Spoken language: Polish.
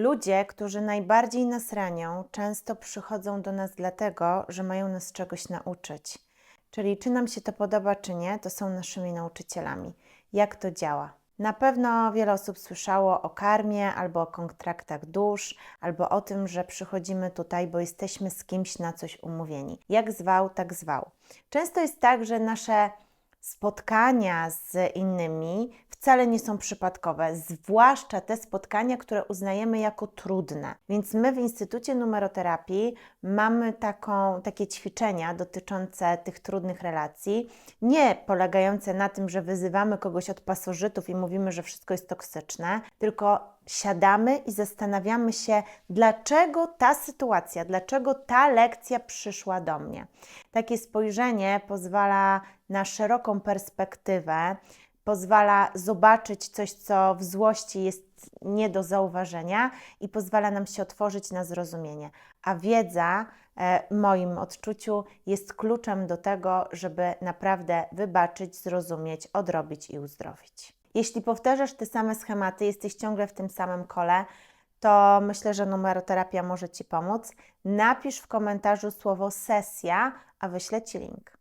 Ludzie, którzy najbardziej nas ranią, często przychodzą do nas dlatego, że mają nas czegoś nauczyć. Czyli czy nam się to podoba, czy nie, to są naszymi nauczycielami. Jak to działa? Na pewno wiele osób słyszało o karmie, albo o kontraktach dusz, albo o tym, że przychodzimy tutaj, bo jesteśmy z kimś na coś umówieni. Jak zwał, tak zwał. Często jest tak, że nasze spotkania z innymi wcale nie są przypadkowe, zwłaszcza te spotkania, które uznajemy jako trudne. Więc my w Instytucie Numeroterapii mamy taką, takie ćwiczenia dotyczące tych trudnych relacji, nie polegające na tym, że wyzywamy kogoś od pasożytów i mówimy, że wszystko jest toksyczne, tylko siadamy i zastanawiamy się, dlaczego ta sytuacja, dlaczego ta lekcja przyszła do mnie. Takie spojrzenie pozwala na szeroką perspektywę, pozwala zobaczyć coś, co w złości jest nie do zauważenia i pozwala nam się otworzyć na zrozumienie. A wiedza, e, w moim odczuciu, jest kluczem do tego, żeby naprawdę wybaczyć, zrozumieć, odrobić i uzdrowić. Jeśli powtarzasz te same schematy, jesteś ciągle w tym samym kole, to myślę, że numeroterapia może Ci pomóc. Napisz w komentarzu słowo sesja, a wyślę Ci link.